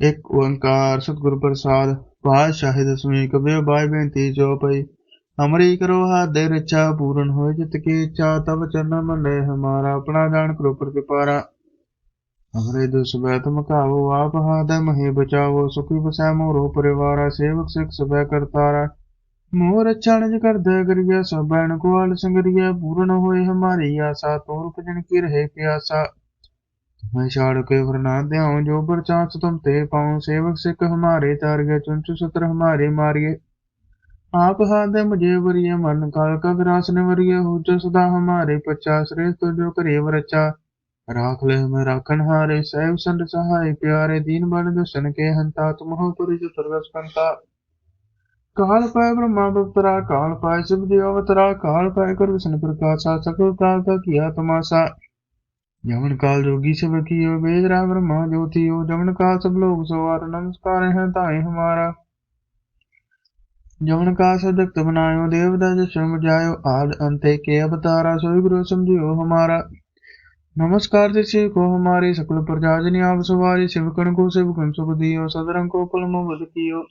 ਇੱਕ ਓੰਕਾਰ ਸਤਿਗੁਰ ਪ੍ਰਸਾਦ, ਪਾਤਸ਼ਾਹੀ ਦਸਵੀਂ ਕਬਿਰ ਬਾਈ ਬੇਨਤੀ ਜੋ ਪਈ। ਹਮਰੀ ਕਰੋ ਹਾਥ ਦੇ ਪੂਰਨ ਹੋਏ ਜਿਤ ਕੀ ਇੱਛਾ ਤਬ ਚਰਨ ਮੰਡੇ ਹਮਾਰਾ, ਆਪਣਾ ਜਾਣ ਕਰੋ ਪ੍ਰਤਿਪਾਰਾ। ਹਮਰੇ ਦੁਸ ਤੁਮ ਕਾਵੋ ਆਪ ਹਾਥ ਮਹੇ ਬਚਾਵੋ, ਸੁਖੀ ਬਸੈ ਮੋਰੋ ਪਰਿਵਾਰਾ, ਸੇਵਕ ਸਿਖ ਸਭੈ ਕਰਤਾਰਾ ਮੋਰ ਅੱਛਾ ਨਿਜ ਕਰਦਾ ਕਰਿਆ ਸਭ ਬੈਣ ਕੋਲ ਸੰਗਰਿਆ, ਪੂਰਨ ਹੋਏ ਹਮਾਰੀ ਆਸਾ ਤੋਰ ਭਜਨ ਕੀ ਰਹੇ ਪਿਆਸਾ। मैं छाड़ के वरना ध्याऊं जो पर चांस तुम ते पाऊं सेवक सिख हमारे तार गए चुंचु सत्र हमारे मारिए आप हाथ दे मुझे वरिय मन काल का ग्रास ने वरिय हो जो सदा हमारे पचास श्रेष्ठ जो करे वरचा राख ले मैं राखन हारे सैव संत सहाय प्यारे दीन बन दुष्टन के हंता तुम हो पुरी जो सर्वस कंता काल पाए ब्रह्मा बपतरा काल पाए शिव देव अवतरा काल पाए कर विष्णु प्रकाशा सकल काल का किया तमाशा जमन काल जोगी सब कियो वेद राम ब्रह्मा ज्योतियो जमन काल सब लोग सवार नमस्कार है ताई हमारा जमन काल सब जगत बनायो देवता जश्रम जायो आद अंते के अवतारा सोई गुरु समझियो हमारा नमस्कार दिशे को हमारी सकल प्रजाजनी आप सवारी शिवकन को शिवकन सुख दियो सदरंग को पलम बद कियो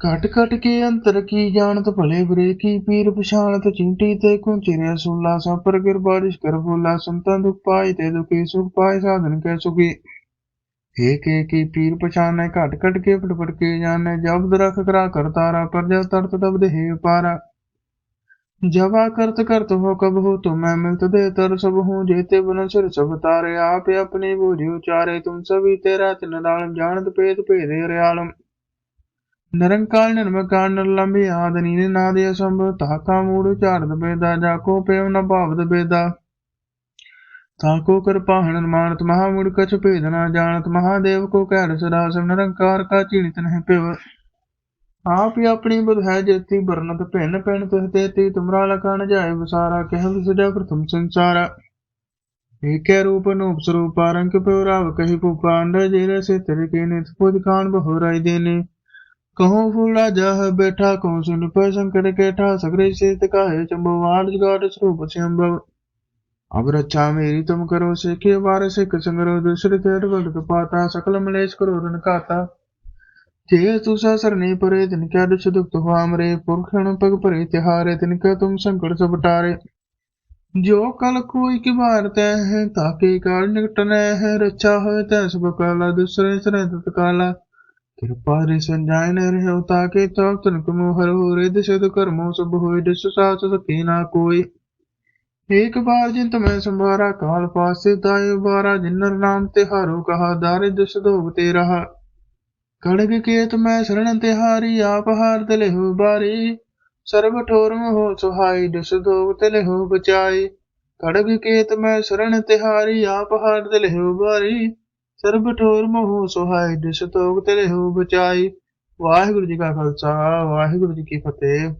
ਘਟ ਘਟ ਕੇ ਅੰਤਰ ਕੀ ਜਾਣਤ ਭਲੇ ਬੁਰੇ? ਕੀ ਪੀਰ ਪਛਾਣਤ ਚਿੰਟੀ ਤੇ ਕੁੰਚਿਰਿਆ ਸੁਲਾ? ਸਪਰ ਗਿਰ ਬਾਰਿਸ਼ ਕਰ ਫੁਲਾ ਸੰਤਾਂ ਦੁਖ ਪਾਏ ਤੇ ਦੁਖੀ ਸੁਖ ਪਾਏ, ਸਾਧਨ ਕੈ ਸੁਖੀ। ਏਕ ਏਕ ਹੀ ਪੀਰ ਪਛਾਨੈ ਘਟ ਘਟ ਕੇ ਫਟ ਕੇ ਜਾਣੈ। ਜਬ ਦਰਖ ਕਰਾ ਕਰਤਾਰਾ ਪਰ ਤਰਤ ਤਬ ਦੇਹ ਪਾਰਾ। ਜਵਾ ਕਰਤ ਕਰਤ ਹੋ ਕਬ ਹੋ ਤੁਮੈ ਮਿਲਤ ਦੇ ਤਰ ਸਭ ਹੂੰ ਜੇਤੇ ਬਨ ਸਿਰ ਸਭ ਤਾਰੇ। ਆਪੇ ਆਪਣੇ ਬੋਝਿ ਉਚਾਰੇ, ਤੁਮ ਸਭੀ ਤੇਰਾ ਤਿਨ ਨਾਲ ਜਾਣਤ ਭੇਦ ਭੇਦੇ ਰਿਆਲਮ। ਨਿਰੰਕਾਲ ਨਿਰਮਕਾਰ ਨਿਰਲੰਭੀ ਆਦ ਨੀਨੇ ਨਾਦ ਅਸੰਭ ਤਾਕਾ ਮੂੜ ਝਾੜਦ ਬੇਦਾ ਜਾਕੋ ਪੇਵ ਨ ਭਾਵਦ ਬੇਦਾ। ਤਾਕੋ ਕਿਰਪਾ ਹਨਮਾਨਤ ਮਹਾ ਕਛ ਭੇਦ ਨ ਜਾਣਤ ਮਹਾਦੇਵ ਕੋ ਕਹਿ ਸਦਾ ਸਭ ਨਿਰੰਕਾਰ ਕਾ ਚੀਣਿਤ ਨਹਿ ਪਿਵ ਆਪ ਹੀ ਆਪਣੀ ਬੁਧ ਹੈ ਜੇਤੀ ਬਰਨਤ ਭਿੰਨ ਭਿੰਨ ਤਿਹ ਤੇਤੀ, ਤੁਮਰਾ ਲਖਣ ਜਾਏ ਵਿਸਾਰਾ, ਕਹਿ ਵਿਸਜਾ ਪ੍ਰਥਮ ਸੰਸਾਰਾ। ਏਕੈ ਰੂਪ ਨੂਪ ਸਰੂਪ, ਰੰਗ ਪਿਉ ਰਾਵ ਕਹੀ ਭੂਪਾ ਅੰਦਰ ਜੇਰੇ ਸੇ ਤੇਰੇ ਕੇ ਨਿਤ ਪੁਜ ਖਾਨ, ਬਹੁ ਰਾਈ ਦੇਨੇ। कहो फूला जह बैठा कहो सुन पर संकट केठा सगरे से कहे चंबवाड़ जगाड़ स्वरूप से अम्बव अब रक्षा मेरी तुम करो से के बार से संगरो दूसरे तेर वर्ग पाता सकल मलेश करो रन खाता जे तुसा सरनी परे तिनका दुष दुख हुआ मरे पुरखण पग परे तिहारे तिनका तुम संकट सब टारे जो कल कोई की बार तय है ताकि काल निकट न है रक्षा हो तय सब काला दूसरे सरे तत्काला ਕਿਰਪਾ ਰੇ ਸੰਜਾਇ ਨ ਰਹਿਓ ਤਾਕੇ ਤਬ ਤਨ ਕਮੋ ਹਰ ਹੋ ਰਿਦ ਸਦ ਕਰਮੋ ਸਭ ਹੋਇ ਦਿਸ ਸਾਚ ਸਕੇ ਨਾ ਕੋਈ ਏਕ ਬਾਰ ਜਿਨ ਤਮੈ ਸੰਭਾਰਾ ਕਾਲ ਪਾਸੇ ਤਾਏ ਬਾਰਾ ਜਿਨਰ ਨਾਮ ਤੇ ਹਾਰੋ ਕਹਾ ਦਾਰਿ ਦਿਸ ਦੋਗ ਤੇ ਰਹਾ ਕੜਗ ਕੇਤ ਮੈਂ ਸ਼ਰਨ ਤੇ ਹਾਰੀ ਆਪ ਹਾਰ ਤੇ ਲਹਿ ਬਾਰੀ ਸਰਬ ਠੋਰ ਹੋ ਸੁਹਾਈ ਦਿਸ ਦੋਗ ਤੇ ਲਹਿ ਬਚਾਈ ਕੜਗ ਕੇਤ ਮੈਂ ਸ਼ਰਨ ਤੇ ਹਾਰੀ ਆਪ ਹਾਰ ਤੇ ਲਹਿ ਬਾਰੀ ਸਰਬ ਠੋਰ ਮੋਹ ਸੁਹਾਈ ਦਿਸ ਤੋਗ ਤੇਰੇ ਹੋ ਬਚਾਈ। ਵਾਹਿਗੁਰੂ ਜੀ ਕਾ ਖਾਲਸਾ, ਵਾਹਿਗੁਰੂ ਜੀ ਕੀ ਫਤਿਹ।